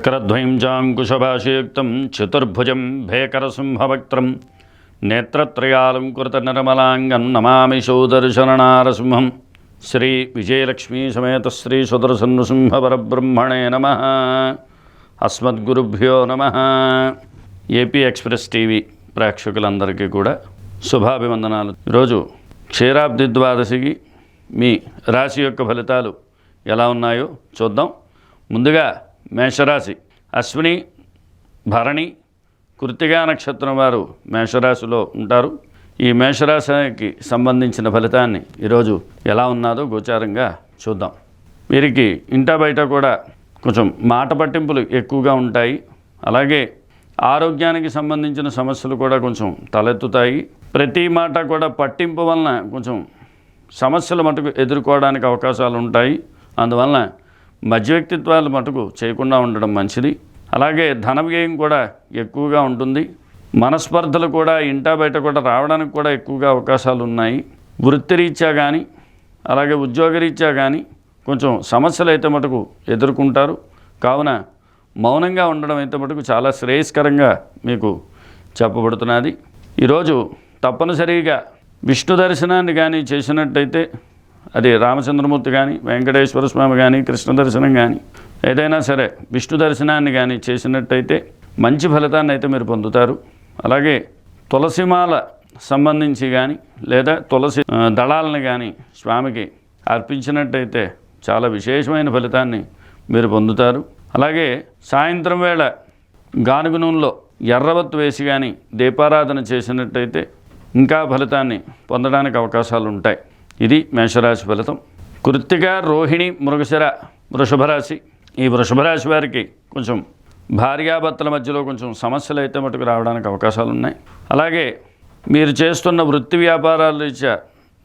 చక్రద్వయంజాంకుశభాషియుక్తం చతుర్భుజం భేకరసింహవక్త్రం నేత్రత్రయాలంకృత నిర్మలాంగం నమామి శౌదర్శననారసింహం శ్రీ విజయలక్ష్మీ సమేత శ్రీ సుదర్శనృసింహపరబ్రహ్మణే నమ అస్మద్గురుభ్యో నమ ఏపీ ఎక్స్ప్రెస్ టీవీ ప్రేక్షకులందరికీ కూడా శుభాభివందనాలు. ఈరోజు క్షీరాబ్ది ద్వాదశికి మీ రాశి యొక్క ఫలితాలు ఎలా ఉన్నాయో చూద్దాం. ముందుగా మేషరాశి. అశ్విని భరణి కృతిగా నక్షత్రం వారు మేషరాశిలో ఉంటారు. ఈ మేషరాశికి సంబంధించిన ఫలితాన్ని ఈరోజు ఎలా ఉన్నారో గోచారంగా చూద్దాం. వీరికి ఇంట బయట కూడా కొంచెం మాట పట్టింపులు ఎక్కువగా ఉంటాయి. అలాగే ఆరోగ్యానికి సంబంధించిన సమస్యలు కూడా కొంచెం తలెత్తుతాయి. ప్రతి మాట కూడా పట్టింపు వలన కొంచెం సమస్యల మటుకు ఎదుర్కోవడానికి అవకాశాలు ఉంటాయి. అందువలన మధ్య వ్యక్తిత్వాలు మటుకు చేయకుండా ఉండడం మంచిది. అలాగే ధన వ్యయం కూడా ఎక్కువగా ఉంటుంది. మనస్పర్ధలు కూడా ఇంటా బయట కూడా రావడానికి కూడా ఎక్కువగా అవకాశాలు ఉన్నాయి. వృత్తిరీత్యా కానీ అలాగే ఉద్యోగరీత్యా కానీ కొంచెం సమస్యలు అయితే మటుకు ఎదుర్కొంటారు. కావున మౌనంగా ఉండడం అయితే మటుకు చాలా శ్రేయస్కరంగా మీకు చెప్పబడుతున్నది. ఈరోజు తప్పనిసరిగా విష్ణు దర్శనాన్ని కానీ చేసినట్టయితే అది రామచంద్రమూర్తి కానీ వెంకటేశ్వర స్వామి కానీ కృష్ణ దర్శనం కానీ ఏదైనా సరే విష్ణు దర్శనాన్ని కానీ చేసినట్టయితే మంచి ఫలితాన్ని అయితే మీరు పొందుతారు. అలాగే తులసిమాల సంబంధించి కానీ లేదా తులసి దళాలను కానీ స్వామికి అర్పించినట్టయితే చాలా విశేషమైన ఫలితాన్ని మీరు పొందుతారు. అలాగే సాయంత్రం వేళ గానుగ నూనెలో ఎర్రవత్తు వేసి కానీ దీపారాధన చేసినట్టయితే ఇంకా ఫలితాన్ని పొందడానికి అవకాశాలు ఉంటాయి ఇది మేషరాశి ఫలితం. కృత్తిక రోహిణి మృగశిర వృషభరాశి. ఈ వృషభరాశి వారికి కొంచెం భార్యాభర్తల మధ్యలో కొంచెం సమస్యలు అయితే మటుకు రావడానికి అవకాశాలు ఉన్నాయి. అలాగే మీరు చేస్తున్న వృత్తి వ్యాపారాల రీత్యా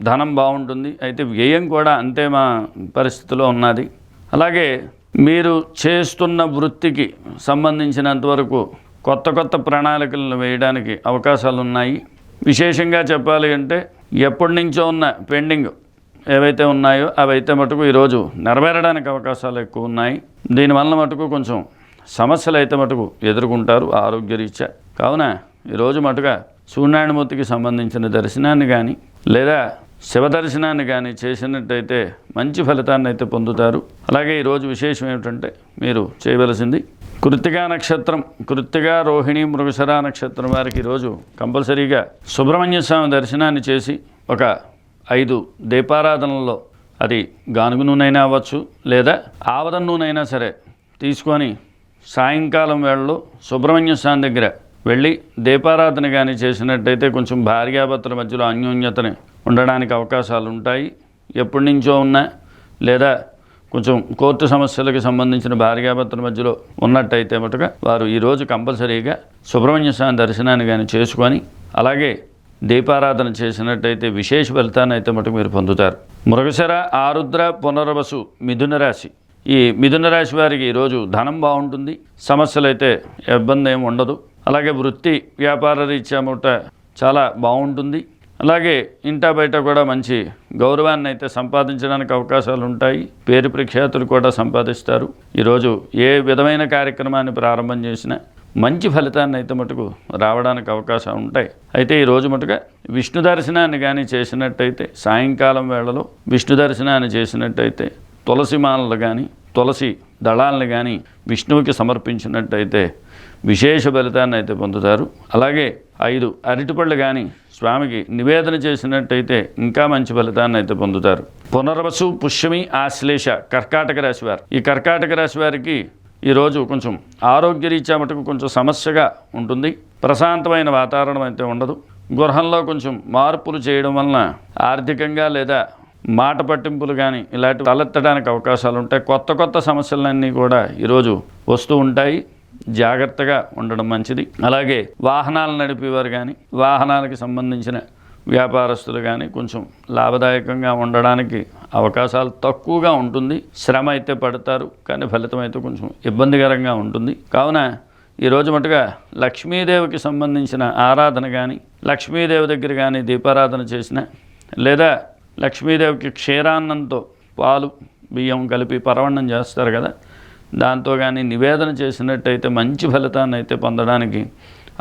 ధనం బాగుంటుంది. అయితే వ్యయం కూడా అంతే మా పరిస్థితిలో ఉన్నది. అలాగే మీరు చేస్తున్న వృత్తికి సంబంధించినంతవరకు కొత్త కొత్త ప్రణాళికలను వేయడానికి అవకాశాలు ఉన్నాయి. విశేషంగా చెప్పాలి అంటే ఎప్పటి నుంచో ఉన్న పెండింగ్ ఏవైతే ఉన్నాయో అవైతే మటుకు ఈరోజు నెరవేరడానికి అవకాశాలు ఎక్కువ ఉన్నాయి. దీనివల్ల మటుకు కొంచెం సమస్యలు అయితే మటుకు ఎదుర్కొంటారు ఆరోగ్యరీత్యా. కావున ఈరోజు మటుగా సూర్యనారాయణమూర్తికి సంబంధించిన దర్శనాన్ని కానీ లేదా శివ దర్శనాన్ని కానీ చేసినట్టయితే మంచి ఫలితాన్ని అయితే పొందుతారు. అలాగే ఈరోజు విశేషం ఏమిటంటే మీరు చేయవలసింది కృత్తిగా నక్షత్రం కృత్తిగా రోహిణి మృగశర నక్షత్రం వారికి ఈరోజు కంపల్సరీగా సుబ్రహ్మణ్య స్వామి దర్శనాన్ని చేసి ఒక ఐదు దీపారాధనల్లో అది గానుగు నూనైనా అవ్వచ్చు లేదా ఆవద నూనైనా సరే తీసుకొని సాయంకాలం వేళలో సుబ్రహ్మణ్య స్వామి దగ్గర వెళ్ళి దీపారాధన కానీ చేసినట్టయితే కొంచెం భార్యాభర్తల మధ్యలో అన్యోన్యతని ఉండడానికి అవకాశాలు ఉంటాయి ఎప్పటి నుంచో ఉన్న లేదా కొంచెం కోర్టు సమస్యలకు సంబంధించిన భార్యాభర్తల మధ్యలో ఉన్నట్టయితే మటుగా వారు ఈరోజు కంపల్సరీగా సుబ్రహ్మణ్య స్వామి దర్శనాన్ని కానీ చేసుకొని అలాగే దీపారాధన చేసినట్టయితే విశేష ఫలితాన్ని అయితే మటుకు మీరు పొందుతారు. మృగశర ఆరుద్ర పునర్వసు మిథున రాశి. ఈ మిథున రాశి వారికి ఈరోజు ధనం బాగుంటుంది. సమస్యలు అయితే ఇబ్బంది ఏమి ఉండదు. అలాగే వృత్తి వ్యాపార రీత్యా చాలా బాగుంటుంది. అలాగే ఇంటా బయట కూడా మంచి గౌరవాన్ని అయితే సంపాదించడానికి అవకాశాలు ఉంటాయి. పేరు ప్రఖ్యాతులు కూడా సంపాదిస్తారు. ఈరోజు ఏ విధమైన కార్యక్రమాన్ని ప్రారంభం చేసినా మంచి ఫలితాన్ని అయితే మటుకు రావడానికి అవకాశాలు ఉంటాయి. అయితే ఈరోజు మటుగా విష్ణు దర్శనాన్ని కానీ చేసినట్టయితే సాయంకాలం వేళలో విష్ణు దర్శనాన్ని చేసినట్టయితే తులసి మాలలు కానీ తులసి దళాలను కానీ విష్ణువుకి సమర్పించినట్టయితే విశేష ఫలితాన్ని అయితే పొందుతారు. అలాగే ఐదు అరటిపళ్ళు కానీ స్వామికి నివేదన చేసినట్టయితే ఇంకా మంచి ఫలితాన్ని అయితే పొందుతారు. పునర్వసు పుష్యమి ఆశ్లేష కర్కాటక రాశి వారు. ఈ కర్కాటక రాశి వారికి ఈరోజు కొంచెం ఆరోగ్యరీత్యా మటుకు కొంచెం సమస్యగా ఉంటుంది. ప్రశాంతమైన వాతావరణం అయితే ఉండదు. గృహంలో కొంచెం మార్పులు చేయడం వలన ఆర్థికంగా లేదా మాట పట్టింపులు కానీ ఇలాంటి తలెత్తడానికి అవకాశాలు ఉంటాయి. కొత్త కొత్త సమస్యలన్నీ కూడా ఈరోజు వస్తూ ఉంటాయి. జాగ్రత్తగా ఉండడం మంచిది. అలాగే వాహనాలు నడిపేవారు కానీ వాహనాలకు సంబంధించిన వ్యాపారస్తులు కానీ కొంచెం లాభదాయకంగా ఉండడానికి అవకాశాలు తక్కువగా ఉంటుంది. శ్రమ అయితే పడతారు కానీ ఫలితం అయితే కొంచెం ఇబ్బందికరంగా ఉంటుంది. కావున ఈరోజు మటుగా లక్ష్మీదేవికి సంబంధించిన ఆరాధన కానీ లక్ష్మీదేవి దగ్గర కానీ దీపారాధన చేసిన లేదా లక్ష్మీదేవికి క్షీరాన్నంతో పాలు బియ్యం కలిపి పరవణం చేస్తారు కదా దాంతో కానీ నివేదన చేసినట్టయితే మంచి ఫలితాన్ని అయితే పొందడానికి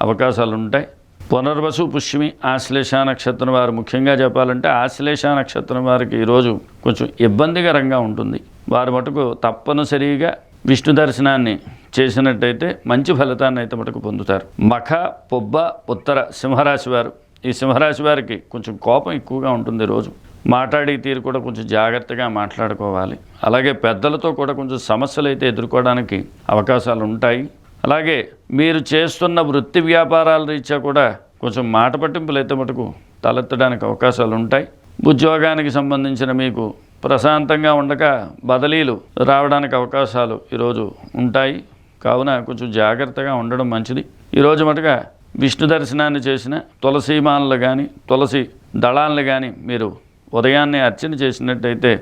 అవకాశాలు ఉంటాయి పునర్వసు పుష్యమి ఆశ్లేష నక్షత్రం వారు ముఖ్యంగా చెప్పాలంటే ఆశ్లేష నక్షత్రం వారికి ఈరోజు కొంచెం ఇబ్బందికరంగా ఉంటుంది. వారు మటుకు తప్పనిసరిగా విష్ణు దర్శనాన్ని చేసినట్టయితే మంచి ఫలితాన్ని అయితే మటుకు పొందుతారు. మఖ పొబ్బ ఉత్తర సింహరాశి వారు. ఈ సింహరాశి వారికి కొంచెం కోపం ఎక్కువగా ఉంటుంది రోజు మాట్లాడే తీరు కూడా కొంచెం జాగ్రత్తగా మాట్లాడుకోవాలి. అలాగే పెద్దలతో కూడా కొంచెం సమస్యలు అయితే ఎదుర్కోవడానికి అవకాశాలు ఉంటాయి. అలాగే మీరు చేస్తున్న వృత్తి వ్యాపారాల రీత్యా కూడా కొంచెం మాట పట్టింపులు అయితే మటుకు తలెత్తడానికి అవకాశాలు ఉంటాయి. ఉద్యోగానికి సంబంధించిన మీకు ప్రశాంతంగా ఉండక బదిలీలు రావడానికి అవకాశాలు ఈరోజు ఉంటాయి. కావున కొంచెం జాగ్రత్తగా ఉండడం మంచిది. ఈరోజు మటుగా విష్ణు దర్శనాన్ని చేసిన తులసీమాలను కానీ తులసి దళాలను కానీ మీరు ఉదయాన్నే అర్చన చేసినట్టయితే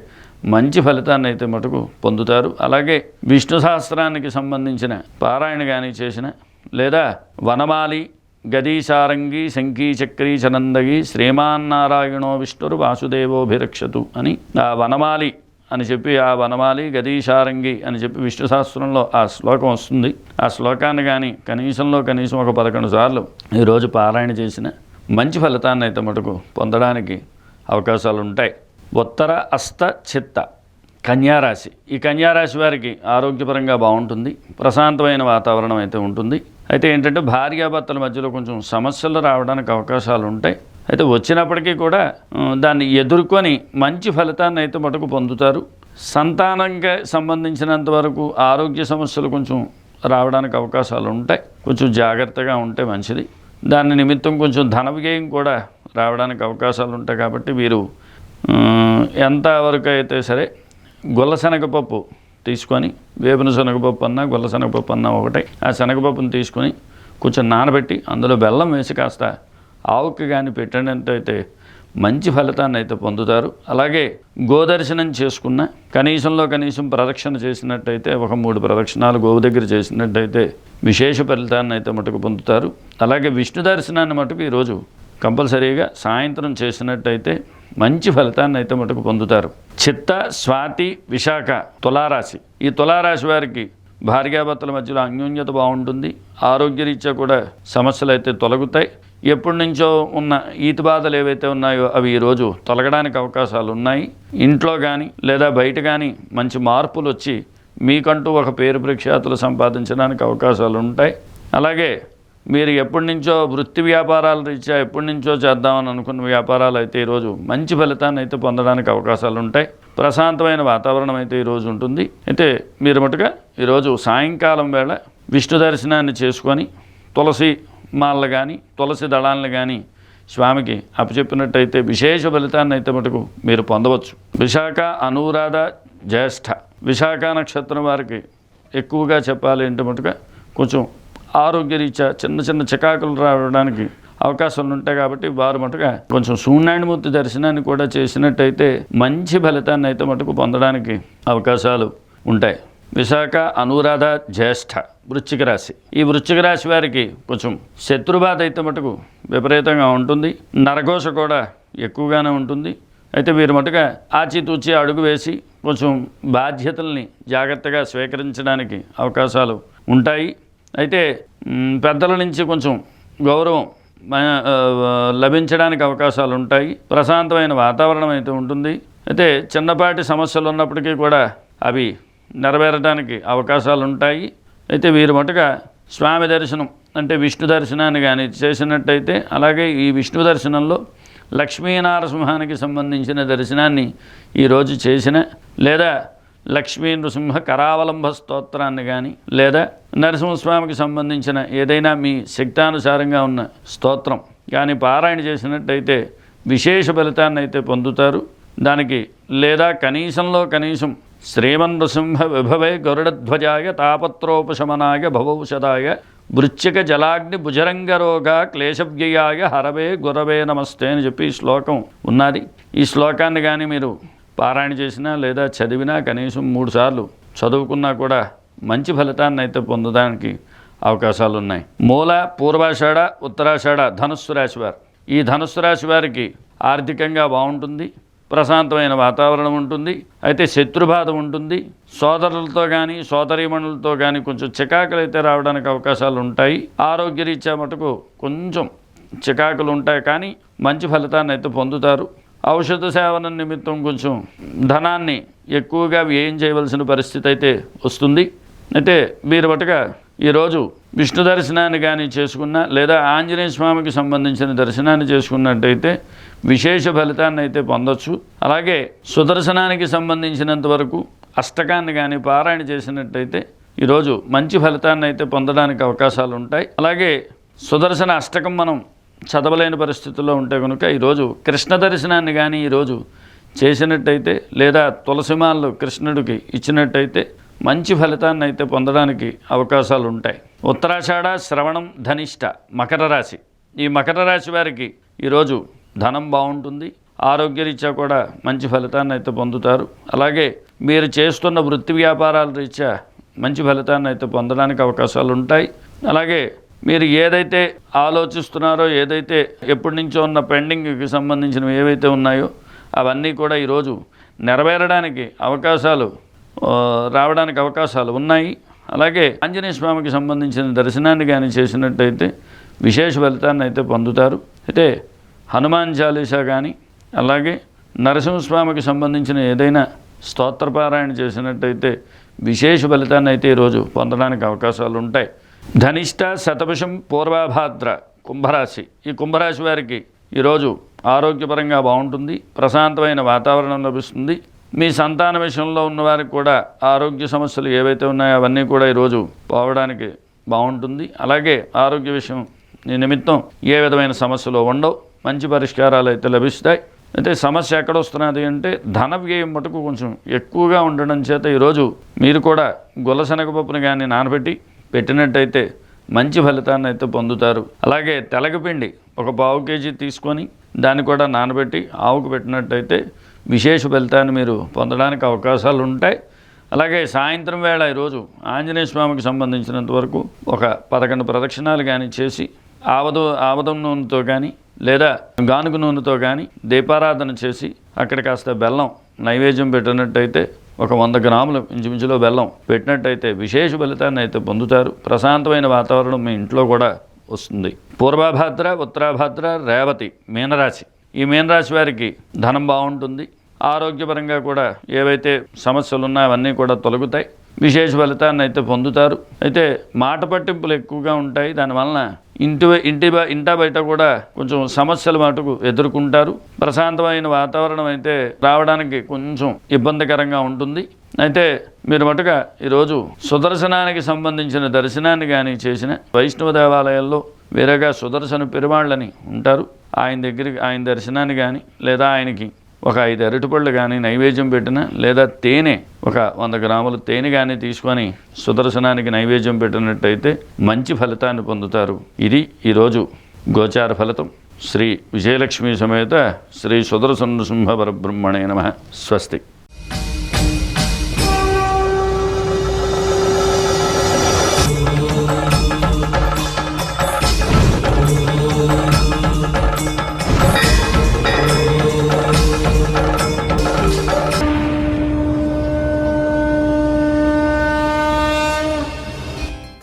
మంచి ఫలితాన్ని అయితే మటుకు పొందుతారు. అలాగే విష్ణు సహస్రానికి సంబంధించిన పారాయణ కానీ చేసిన లేదా వనమాలి గదీశారంగి శంకీ చక్రీ చనందగి శ్రీమాన్నారాయణో విష్ణురు వాసుదేవోభిరక్షతు అని ఆ వనమాలి అని చెప్పి ఆ వనమాలి గదీశారంగి అని చెప్పి విష్ణు శాస్త్రంలో ఆ శ్లోకం వస్తుంది. ఆ శ్లోకాన్ని కానీ కనీసంలో కనీసం ఒక పదకొండు సార్లు ఈరోజు పారాయణ చేసిన మంచి ఫలితాన్ని అయితే మటుకు పొందడానికి అవకాశాలు ఉంటాయి ఉత్తర అస్త చిత్త కన్యారాశి. ఈ కన్యారాశి వారికి ఆరోగ్యపరంగా బాగుంటుంది. ప్రశాంతమైన వాతావరణం అయితే ఉంటుంది. అయితే ఏంటంటే భార్యాభర్తల మధ్యలో కొంచెం సమస్యలు రావడానికి అవకాశాలు ఉంటాయి అయితే వచ్చినప్పటికీ కూడా దాన్ని ఎదుర్కొని మంచి ఫలితాన్ని అయితే మటుకు పొందుతారు. సంతానంగా సంబంధించినంత వరకు ఆరోగ్య సమస్యలు కొంచెం రావడానికి అవకాశాలు ఉంటాయి కొంచెం జాగ్రత్తగా ఉంటే మంచిది. దాని నిమిత్తం కొంచెం ధన వ్యయం కూడా రావడానికి అవకాశాలు ఉంటాయి కాబట్టి వీరు ఎంతవరకు ఎంత వరకు అయితే సరే గొల్ల శనగపప్పు తీసుకొని వేపిన శనగపప్పు అన్నా గొల్ల శనగపప్పు అన్నా ఒకటే. ఆ శనగపప్పును తీసుకొని కొంచెం నానబెట్టి అందులో బెల్లం వేసి కాస్త ఆవుకి కానీ పెట్టినట్టయితే మంచి ఫలితాన్ని అయితే పొందుతారు. అలాగే గోదర్శనం చేసుకున్న కనీసంలో కనీసం ప్రదక్షిణ చేసినట్టయితే ఒక మూడు ప్రదక్షిణాలు గోవు దగ్గర చేసినట్టయితే విశేష ఫలితాన్ని అయితే మటుకు పొందుతారు. అలాగే విష్ణు దర్శనాన్ని మటుకు ఈరోజు కంపల్సరీగా సాయంత్రం చేసినట్టయితే మంచి ఫలితాన్ని అయితే మటుకు పొందుతారు. చిత్త స్వాతి విశాఖ తులారాశి. ఈ తులారాశి వారికి భార్యాభర్తల మధ్యలో అన్యోన్యత బాగుంటుంది. ఆరోగ్యరీత్యా కూడా సమస్యలు అయితే తొలగుతాయి. ఎప్పటి నుంచో ఉన్న ఈతి బాధలు ఏవైతే ఉన్నాయో అవి ఈరోజు తొలగడానికి అవకాశాలు ఉన్నాయి. ఇంట్లో కానీ లేదా బయట కానీ మంచి మార్పులు వచ్చి మీకంటూ ఒక పేరు ప్రఖ్యాతులు సంపాదించడానికి అవకాశాలు ఉంటాయి. అలాగే మీరు ఎప్పటి నుంచో వృత్తి వ్యాపారాల రీత్యా ఎప్పటి నుంచో చేద్దామని అనుకున్న వ్యాపారాలు అయితే ఈరోజు మంచి ఫలితాన్ని అయితే పొందడానికి అవకాశాలు ఉంటాయి. ప్రశాంతమైన వాతావరణం అయితే ఈరోజు ఉంటుంది. అయితే మీరు మటుగా ఈరోజు సాయంకాలం వేళ విష్ణు దర్శనాన్ని చేసుకొని తులసి మాలలు కానీ తులసి దళాలను కానీ స్వామికి అప్పచెప్పినట్టయితే విశేష ఫలితాన్ని అయితే మటుకు మీరు పొందవచ్చు. విశాఖ అనురాధ జ్యేష్ఠ. విశాఖ నక్షత్రం వారికి ఎక్కువగా చెప్పాలి ఏంటి మటుగా కొంచెం ఆరోగ్యరీత్యా చిన్న చిన్న చికాకులు రావడానికి అవకాశాలు ఉంటాయి కాబట్టి వారు మటుగా కొంచెం సూర్యనారాయణమూర్తి దర్శనాన్ని కూడా చేసినట్టయితే మంచి ఫలితాన్ని అయితే మటుకు పొందడానికి అవకాశాలు ఉంటాయి. విశాఖ అనురాధ జ్యేష్ఠ వృశ్చిక రాశి. ఈ వృశ్చిక రాశి వారికి కొంచెం శత్రుబాధ అయితే మటుకు విపరీతంగా ఉంటుంది. నరఘోష కూడా ఎక్కువగానే ఉంటుంది. అయితే వీరు మటుగా ఆచితూచి అడుగు వేసి కొంచెం బాధ్యతల్ని జాగ్రత్తగా స్వీకరించడానికి అవకాశాలు ఉంటాయి. అయితే పెద్దల నుంచి కొంచెం గౌరవం లభించడానికి అవకాశాలు ఉంటాయి. ప్రశాంతమైన వాతావరణం అయితే ఉంటుంది. అయితే చిన్నపాటి సమస్యలు ఉన్నప్పటికీ కూడా అవి నెరవేరడానికి అవకాశాలు ఉంటాయి. అయితే వీరు మటుగా స్వామి దర్శనం అంటే విష్ణు దర్శనాన్ని కానీ చేసినట్టయితే అలాగే ఈ విష్ణు దర్శనంలో లక్ష్మీనారసింహానికి సంబంధించిన దర్శనాన్ని ఈరోజు చేసిన లేదా లక్ష్మీ నృసింహ కరావలంబ స్తోత్రాన్ని కానీ లేదా నరసింహస్వామికి సంబంధించిన ఏదైనా మీ శక్తానుసారంగా ఉన్న స్తోత్రం కానీ పారాయణ చేసినట్టయితే విశేష ఫలితాన్ని అయితే పొందుతారు. దానికి లేదా కనీసంలో కనీసం శ్రీమన్ నృసింహ విభవే గరుడధ్వజాయ తాపత్రోపశమనాయ భవౌషధాయ వృచ్చిక జలాగ్ని భుజరంగరోగ క్లేశవ్యయాయ హరవే గురవే నమస్తే అని చెప్పి ఈ శ్లోకం ఉన్నది. ఈ శ్లోకాన్ని కానీ మీరు పారాయణ చేసినా లేదా చదివినా కనీసం మూడు సార్లు చదువుకున్నా కూడా మంచి ఫలితాన్ని అయితే పొందడానికి అవకాశాలు ఉన్నాయి మూల పూర్వాషాఢ ఉత్తరాషాఢ ధనుస్సు రాశి వారు. ఈ ధనుస్సు రాశి వారికి ఆర్థికంగా బాగుంటుంది ప్రశాంతమైన వాతావరణం ఉంటుంది అయితే శత్రుబాధ ఉంటుంది. సోదరులతో కానీ సోదరీమణులతో కానీ కొంచెం చికాకులు అయితే రావడానికి అవకాశాలు ఉంటాయి. ఆరోగ్యరీత్యా మటుకు కొంచెం చికాకులు ఉంటాయి కానీ మంచి ఫలితాన్ని అయితే పొందుతారు. ఔషధ సేవన నిమిత్తం కొంచెం ధనాన్ని ఎక్కువగా వ్యయం చేయవలసిన పరిస్థితి అయితే వస్తుంది. అయితే మీరు బట్టుగా ఈరోజు విష్ణు దర్శనాన్ని కానీ చేసుకున్నా లేదా ఆంజనేయ స్వామికి సంబంధించిన దర్శనాన్ని చేసుకున్నట్టయితే విశేష ఫలితాన్ని అయితే పొందొచ్చు. అలాగే సుదర్శనానికి సంబంధించినంత వరకు అష్టకాన్ని కానీ పారాయణ చేసినట్టయితే ఈరోజు మంచి ఫలితాన్ని అయితే పొందడానికి అవకాశాలు ఉంటాయి. అలాగే సుదర్శన అష్టకం మనం చదవలేని పరిస్థితుల్లో ఉంటే కనుక ఈరోజు కృష్ణ దర్శనాన్ని కానీ ఈరోజు చేసినట్టయితే లేదా తులసిమాలను కృష్ణుడికి ఇచ్చినట్టయితే మంచి ఫలితాన్ని అయితే పొందడానికి అవకాశాలు ఉంటాయి. ఉత్తరాషాఢ శ్రవణం ధనిష్ట మకర రాశి. ఈ మకర రాశి వారికి ఈరోజు ధనం బాగుంటుంది. ఆరోగ్యరీత్యా కూడా మంచి ఫలితాన్ని అయితే పొందుతారు. అలాగే మీరు చేస్తున్న వృత్తి వ్యాపారాల రీత్యా మంచి ఫలితాన్ని అయితే పొందడానికి అవకాశాలు ఉంటాయి. అలాగే మీరు ఏదైతే ఆలోచిస్తున్నారో ఏదైతే ఎప్పటి నుంచో ఉన్న పెండింగ్కి సంబంధించినవి ఏవైతే ఉన్నాయో అవన్నీ కూడా ఈరోజు నెరవేరడానికి అవకాశాలు రావడానికి అవకాశాలు ఉన్నాయి. అలాగే ఆంజనేయ స్వామికి సంబంధించిన దర్శనాన్ని కానీ చేసినట్టయితే విశేష ఫలితాన్ని అయితే పొందుతారు. అయితే హనుమాన్ చాలీసా కానీ అలాగే నరసింహస్వామికి సంబంధించిన ఏదైనా స్తోత్రపారాయణ చేసినట్టయితే విశేష ఫలితాన్ని అయితే ఈరోజు పొందడానికి అవకాశాలు ఉంటాయి. ధనిష్ట శతభిషం పూర్వాభాద్ర కుంభరాశి. ఈ కుంభరాశి వారికి ఈరోజు ఆరోగ్యపరంగా బాగుంటుంది ప్రశాంతమైన వాతావరణం లభిస్తుంది. మీ సంతాన విషయంలో ఉన్నవారికి కూడా ఆరోగ్య సమస్యలు ఏవైతే ఉన్నాయో అవన్నీ కూడా ఈరోజు పోవడానికి బాగుంటుంది. అలాగే ఆరోగ్య విషయం ఈ నిమిత్తం ఏ విధమైన సమస్యలు ఉండవు మంచి పరిష్కారాలు అయితే లభిస్తాయి. అయితే సమస్య ఎక్కడ వస్తున్నది అంటే ధన వ్యయం మటుకు కొంచెం ఎక్కువగా ఉండడం చేత ఈరోజు మీరు కూడా గులశనగపప్పును కానీ నానబెట్టి పెట్టినట్టయితే మంచి ఫలితాన్ని అయితే పొందుతారు. అలాగే తెలగపిండి ఒక పావు కేజీ తీసుకొని దాన్ని కూడా నానబెట్టి ఆవుకు పెట్టినట్టయితే విశేష ఫలితాన్ని మీరు పొందడానికి అవకాశాలు ఉంటాయి అలాగే సాయంత్రం వేళ ఈరోజు ఆంజనేయ స్వామికి సంబంధించినంత వరకు ఒక పదకొండు ప్రదక్షిణాలు కానీ చేసి ఆవద ఆవదం నూనెతో కానీ లేదా గానుగ నూనెతో కానీ దీపారాధన చేసి అక్కడ కాస్త బెల్లం నైవేద్యం పెట్టినట్టయితే ఒక వంద గ్రాములు ఇంచుమించులో బెల్లం పెట్టినట్టయితే విశేష ఫలితాన్ని అయితే పొందుతారు. ప్రశాంతమైన వాతావరణం మీ ఇంట్లో కూడా వస్తుంది. పూర్వభాద్ర ఉత్తరాభాద్ర రేవతి మీనరాశి. ఈ మీనరాశి వారికి ధనం బాగుంటుంది. ఆరోగ్యపరంగా కూడా ఏవైతే సమస్యలు ఉన్నాయో అవన్నీ కూడా తొలగుతాయి. విశేష ఫలితాన్ని అయితే పొందుతారు. అయితే మాట పట్టింపులు ఎక్కువగా ఉంటాయి. దానివలన ఇంటి ఇంటి ఇంట ఇంటా బయట కూడా కొంచెం సమస్యలు మటుకు ఎదుర్కొంటారు. ప్రశాంతమైన వాతావరణం అయితే రావడానికి కొంచెం ఇబ్బందికరంగా ఉంటుంది. అయితే మీరు మటుగా ఈరోజు సుదర్శనానికి సంబంధించిన దర్శనాన్ని కానీ చేసిన వైష్ణవ దేవాలయాల్లో వేరేగా సుదర్శన పెరుమాళ్ళని ఉంటారు. ఆయన దగ్గరికి ఆయన దర్శనాన్ని కానీ లేదా ఆయనకి ఒక ఐదు అరటిపళ్ళు కానీ నైవేద్యం పెట్టిన లేదా తేనె ఒక వంద గ్రాముల తేనె కానీ తీసుకొని సుదర్శనానికి నైవేద్యం పెట్టినట్టయితే మంచి ఫలితాన్ని పొందుతారు. ఇది ఈరోజు గోచార ఫలితం. శ్రీ విజయలక్ష్మి సమేత శ్రీ సుదర్శన సింహ పరబ్రహ్మణే నమ. స్వస్తి.